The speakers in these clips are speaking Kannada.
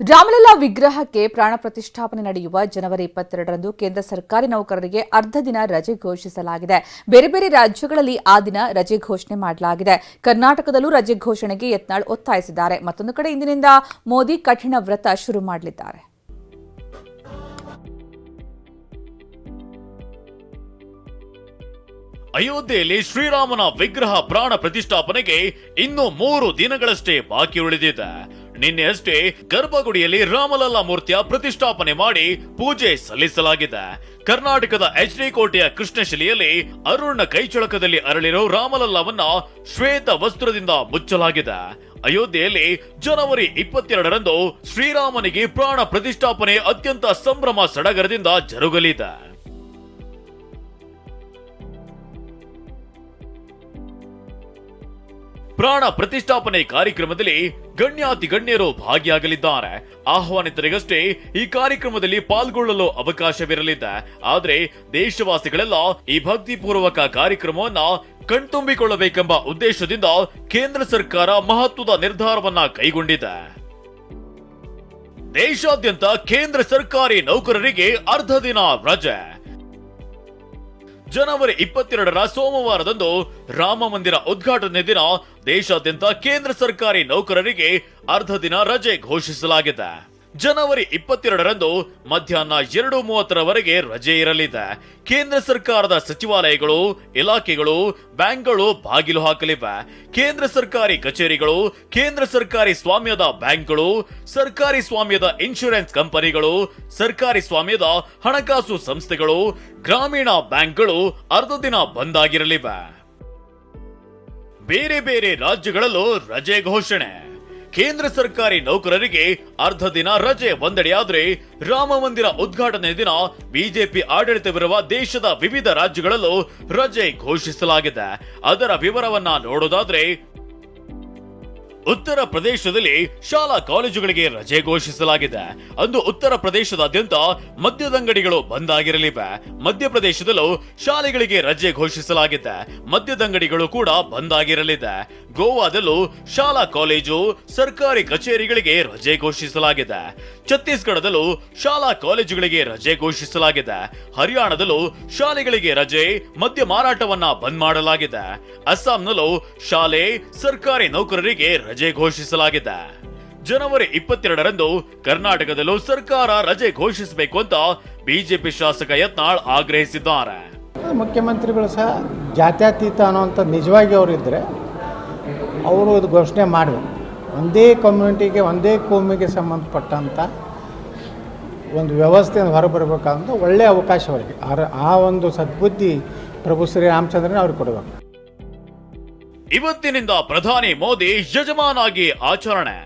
ರಾಮಲಲ್ಲಾ ವಿಗ್ರಹಕ್ಕೆ ಪ್ರಾಣ ಪ್ರತಿಷ್ಠಾಪನೆ ನಡೆಯುವ ಜನವರಿ ಇಪ್ಪತ್ತೆರಡರಂದು ಕೇಂದ್ರ ಸರ್ಕಾರಿ ನೌಕರರಿಗೆ ಅರ್ಧ ದಿನ ರಜೆ ಘೋಷಿಸಲಾಗಿದೆ. ಬೇರೆ ಬೇರೆ ರಾಜ್ಯಗಳಲ್ಲಿ ಆ ದಿನ ರಜೆ ಘೋಷಣೆ ಮಾಡಲಾಗಿದೆ. ಕರ್ನಾಟಕದಲ್ಲೂ ರಜೆ ಘೋಷಣೆಗೆ ಯತ್ನಾಳ್ ಒತ್ತಾಯಿಸಿದ್ದಾರೆ. ಮತ್ತೊಂದು ಕಡೆ ಇಂದಿನಿಂದ ಮೋದಿ ಕಠಿಣ ವ್ರತ ಶುರು ಮಾಡಲಿದ್ದಾರೆ. ಅಯೋಧ್ಯೆಯಲ್ಲಿ ಶ್ರೀರಾಮನ ವಿಗ್ರಹ ಪ್ರಾಣ ಪ್ರತಿಷ್ಠಾಪನೆಗೆ ಇನ್ನು ಮೂರು ದಿನಗಳಷ್ಟೇ ಬಾಕಿ ಉಳಿದಿದೆ. ನಿನ್ನೆ ಅಷ್ಟೇ ಗರ್ಭಗುಡಿಯಲ್ಲಿ ರಾಮಲಲ್ಲಾ ಮೂರ್ತಿಯ ಪ್ರತಿಷ್ಠಾಪನೆ ಮಾಡಿ ಪೂಜೆ ಸಲ್ಲಿಸಲಾಗಿದೆ. ಕರ್ನಾಟಕದ ಎಚ್ ಡಿ ಕೋಟೆಯ ಕೃಷ್ಣಶಿಲೆಯಲ್ಲಿ ಅರುಣ ಕೈಚಳಕದಲ್ಲಿ ಅರಳಿರೋ ರಾಮಲಲ್ಲಾವನ್ನ ಶ್ವೇತ ವಸ್ತ್ರದಿಂದ ಮುಚ್ಚಲಾಗಿದೆ. ಅಯೋಧ್ಯೆಯಲ್ಲಿ ಜನವರಿ ಇಪ್ಪತ್ತೆರಡರಂದು ಶ್ರೀರಾಮನಿಗೆ ಪ್ರಾಣ ಪ್ರತಿಷ್ಠಾಪನೆ ಅತ್ಯಂತ ಸಂಭ್ರಮ ಸಡಗರದಿಂದ ಜರುಗಲಿದೆ. ಪ್ರಾಣ ಪ್ರತಿಷ್ಠಾಪನೆ ಕಾರ್ಯಕ್ರಮದಲ್ಲಿ ಗಣ್ಯಾತಿ ಗಣ್ಯರು ಭಾಗಿಯಾಗಲಿದ್ದಾರೆ. ಆಹ್ವಾನಿತರಿಗಷ್ಟೇ ಈ ಕಾರ್ಯಕ್ರಮದಲ್ಲಿ ಪಾಲ್ಗೊಳ್ಳಲು ಅವಕಾಶವಿರಲಿದೆ. ಆದರೆ ದೇಶವಾಸಿಗಳೆಲ್ಲ ಈ ಭಕ್ತಿಪೂರ್ವಕ ಕಾರ್ಯಕ್ರಮವನ್ನ ಕಣ್ತುಂಬಿಕೊಳ್ಳಬೇಕೆಂಬ ಉದ್ದೇಶದಿಂದ ಕೇಂದ್ರ ಸರ್ಕಾರ ಮಹತ್ವದ ನಿರ್ಧಾರವನ್ನ ಕೈಗೊಂಡಿದೆ. ದೇಶಾದ್ಯಂತ ಕೇಂದ್ರ ಸರ್ಕಾರಿ ನೌಕರರಿಗೆ ಅರ್ಧ ದಿನ ರಜೆ. ಜನವರಿ ಇಪ್ಪತ್ತೆರಡರ ಸೋಮವಾರದಂದು ರಾಮ ಮಂದಿರ ಉದ್ಘಾಟನೆ ದಿನ ದೇಶಾದ್ಯಂತ ಕೇಂದ್ರ ಸರ್ಕಾರಿ ನೌಕರರಿಗೆ ಅರ್ಧ ದಿನ ರಜೆ ಘೋಷಿಸಲಾಗಿದೆ. ಜನವರಿ ಇಪ್ಪತ್ತೆರಡರಂದು ಮಧ್ಯಾಹ್ನ ಎರಡು ಮೂವತ್ತರವರೆಗೆ ರಜೆ ಇರಲಿದೆ. ಕೇಂದ್ರ ಸರ್ಕಾರದ ಸಚಿವಾಲಯಗಳು, ಇಲಾಖೆಗಳು, ಬ್ಯಾಂಕ್ಗಳು ಬಾಗಿಲು ಹಾಕಲಿವೆ. ಕೇಂದ್ರ ಸರ್ಕಾರಿ ಕಚೇರಿಗಳು, ಕೇಂದ್ರ ಸರ್ಕಾರಿ ಸ್ವಾಮ್ಯದ ಬ್ಯಾಂಕ್ಗಳು, ಸರ್ಕಾರಿ ಸ್ವಾಮ್ಯದ ಇನ್ಶೂರೆನ್ಸ್ ಕಂಪನಿಗಳು, ಸರ್ಕಾರಿ ಸ್ವಾಮ್ಯದ ಹಣಕಾಸು ಸಂಸ್ಥೆಗಳು, ಗ್ರಾಮೀಣ ಬ್ಯಾಂಕ್ಗಳು ಅರ್ಧ ದಿನ ಬಂದ್ ಆಗಿರಲಿವೆ. ಬೇರೆ ಬೇರೆ ರಾಜ್ಯಗಳಲ್ಲೂ ರಜೆ ಘೋಷಣೆ. ಕೇಂದ್ರ ಸರ್ಕಾರಿ ನೌಕರರಿಗೆ ಅರ್ಧ ದಿನ ರಜೆ ಒಂದೆಡೆಯಾದ್ರೆ ರಾಮ ಮಂದಿರ ಉದ್ಘಾಟನೆ ದಿನ ಬಿಜೆಪಿ ಆಡಳಿತವಿರುವ ದೇಶದ ವಿವಿಧ ರಾಜ್ಯಗಳಲ್ಲೂ ರಜೆ ಘೋಷಿಸಲಾಗಿದೆ. ಅದರ ವಿವರವನ್ನ ನೋಡೋದಾದ್ರೆ ಉತ್ತರ ಪ್ರದೇಶದಲ್ಲಿ ಶಾಲಾ ಕಾಲೇಜುಗಳಿಗೆ ರಜೆ ಘೋಷಿಸಲಾಗಿದೆ. ಅಂದು ಉತ್ತರ ಪ್ರದೇಶದಾದ್ಯಂತ ಮದ್ಯದಂಗಡಿಗಳು ಬಂದ್ ಆಗಿರಲಿವೆ. ಮಧ್ಯಪ್ರದೇಶದಲ್ಲೂ ಶಾಲೆಗಳಿಗೆ ರಜೆ ಘೋಷಿಸಲಾಗಿದೆ. ಮದ್ಯದಂಗಡಿಗಳು ಕೂಡ ಬಂದ್ ಆಗಿರಲಿದೆ. ಗೋವಾದಲ್ಲೂ ಶಾಲಾ ಕಾಲೇಜು, ಸರ್ಕಾರಿ ಕಚೇರಿಗಳಿಗೆ ರಜೆ ಘೋಷಿಸಲಾಗಿದೆ. ಛತ್ತೀಸ್ಗಢದಲ್ಲೂ ಶಾಲಾ ಕಾಲೇಜುಗಳಿಗೆ ರಜೆ ಘೋಷಿಸಲಾಗಿದೆ. ಹರಿಯಾಣದಲ್ಲೂ ಶಾಲೆಗಳಿಗೆ ರಜೆ, ಮದ್ಯ ಮಾರಾಟವನ್ನ ಬಂದ್ ಮಾಡಲಾಗಿದೆ. ಅಸ್ಸಾಂನಲ್ಲೂ ಶಾಲೆ, ಸರ್ಕಾರಿ ನೌಕರರಿಗೆ ರಜೆ ಘೋಷಿಸಲಾಗಿದೆ. ಜನವರಿ ಇಪ್ಪತ್ತೆರಡರಂದು ಕರ್ನಾಟಕದಲ್ಲೂ ಸರ್ಕಾರ ರಜೆ ಘೋಷಿಸಬೇಕು ಅಂತ ಬಿಜೆಪಿ ಶಾಸಕ ಯತ್ನಾಳ್ ಆಗ್ರಹಿಸಿದ್ದಾರೆ. ಮುಖ್ಯಮಂತ್ರಿಗಳು ಸಹ ಜಾತ್ಯತೀತ ಅನ್ನುವಂಥ ನಿಜವಾಗಿ ಅವರು ಇದ್ದರೆ ಅವರು ಇದು ಘೋಷಣೆ ಮಾಡಬೇಕು. ಒಂದೇ ಕಮ್ಯುನಿಟಿಗೆ ಒಂದೇ ಕೋಮಿಗೆ ಸಂಬಂಧಪಟ್ಟಂಥ ಒಂದು ವ್ಯವಸ್ಥೆಯನ್ನು ಹೊರಬರಬೇಕಂತ ಒಳ್ಳೆಯ ಅವಕಾಶ ಅವರಿಗೆ ಆ ಒಂದು ಸದ್ಬುದ್ಧಿ ಪ್ರಭು ಶ್ರೀರಾಮಚಂದ್ರನ ಅವ್ರಿಗೆ ಕೊಡಬೇಕು. ಇವತ್ತಿನಿಂದ ಪ್ರಧಾನಿ ಮೋದಿ ಯಜಮಾನಾಗಿ ಆಚರಣೆ.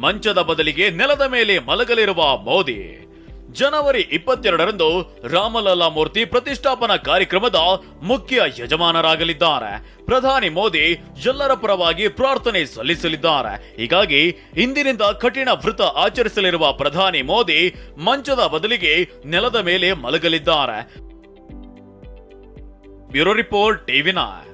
ಮಂಚದ ಬದಲಿಗೆ ನೆಲದ ಮೇಲೆ ಮಲಗಲಿರುವ ಮೋದಿ, ಜನವರಿ ಇಪ್ಪತ್ತೆರಡರಂದು ರಾಮಲಲ್ಲಾ ಮೂರ್ತಿ ಪ್ರತಿಷ್ಠಾಪನಾ ಕಾರ್ಯಕ್ರಮದ ಮುಖ್ಯ ಯಜಮಾನರಾಗಲಿದ್ದಾರೆ. ಪ್ರಧಾನಿ ಮೋದಿ ಎಲ್ಲರ ಪರವಾಗಿ ಪ್ರಾರ್ಥನೆ ಸಲ್ಲಿಸಲಿದ್ದಾರೆ. ಹೀಗಾಗಿ ಇಂದಿನಿಂದ ಕಠಿಣ ವೃತ ಆಚರಿಸಲಿರುವ ಪ್ರಧಾನಿ ಮೋದಿ ಮಂಚದ ಬದಲಿಗೆ ನೆಲದ ಮೇಲೆ ಮಲಗಲಿದ್ದಾರೆ. Bureau report TV nine